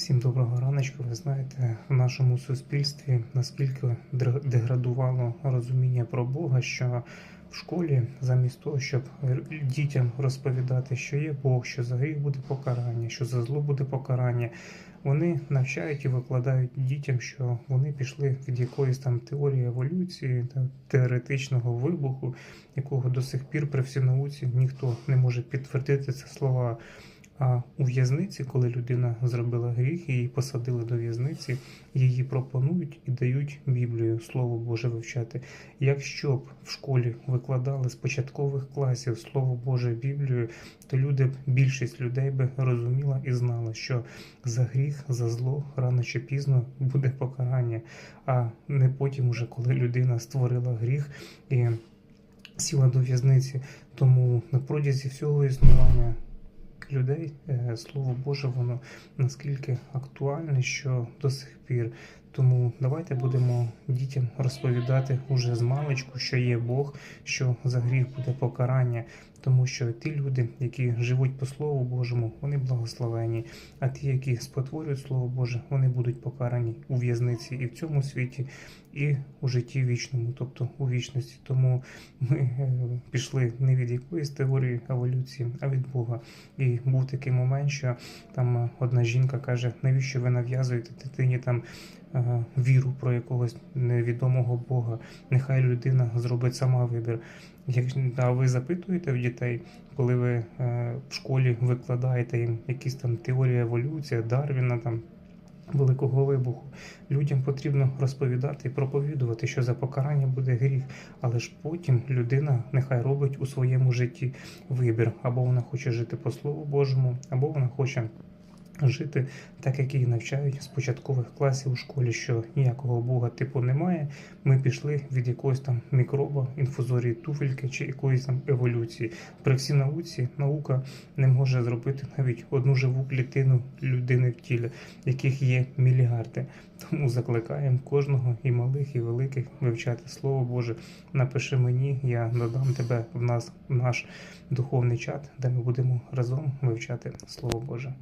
Всім доброго раночку. Ви знаєте, в нашому суспільстві наскільки деградувало розуміння про Бога, що в школі, замість того, щоб дітям розповідати, що є Бог, що за гріх буде покарання, що за зло буде покарання, вони навчають і викладають дітям, що вони пішли від якоїсь там теорії еволюції та теоретичного вибуху, якого до сих пір при всій науці ніхто не може підтвердити це слова. А у в'язниці, коли людина зробила гріх, її посадили до в'язниці, її пропонують і дають Біблію, Слово Боже вивчати. Якщо б в школі викладали з початкових класів Слово Боже Біблію, то люди б більшість людей би розуміла і знала, що за гріх, за зло рано чи пізно буде покарання, а не потім, уже коли людина створила гріх і сіла до в'язниці. Тому на протязі всього існування людей е, слово Боже, воно наскільки актуальне, що до сих пір. Тому давайте будемо дітям розповідати уже з маличку, що є Бог, що за гріх буде покарання, тому що ті люди, які живуть по Слову Божому, вони благословені. А ті, які спотворюють Слово Боже, вони будуть покарані у в'язниці і в цьому світі, і у житті вічному, тобто у вічності. Тому ми е, пішли не від якоїсь теорії еволюції, а від Бога. І був такий момент, що там одна жінка каже, навіщо ви нав'язуєте дитині там е, віру про якогось невідомого Бога? Нехай людина зробить сама вибір. Як а ви запитуєте в дітей, коли ви е, в школі викладаєте їм якісь там теорії еволюції, Дарвіна там. Великого вибуху. Людям потрібно розповідати і проповідувати, що за покарання буде гріх, але ж потім людина нехай робить у своєму житті вибір, або вона хоче жити по Слову Божому, або вона хоче жити так, як її навчають з початкових класів у школі, що ніякого Бога типу немає. Ми пішли від якогось там мікроба, інфузорії туфельки чи якоїсь там еволюції. При всій науці наука не може зробити навіть одну живу клітину людини в тілі, яких є мільярди. Тому закликаємо кожного і малих, і великих вивчати Слово Боже. Напиши мені, я додам тебе в нас в наш духовний чат, де ми будемо разом вивчати Слово Боже.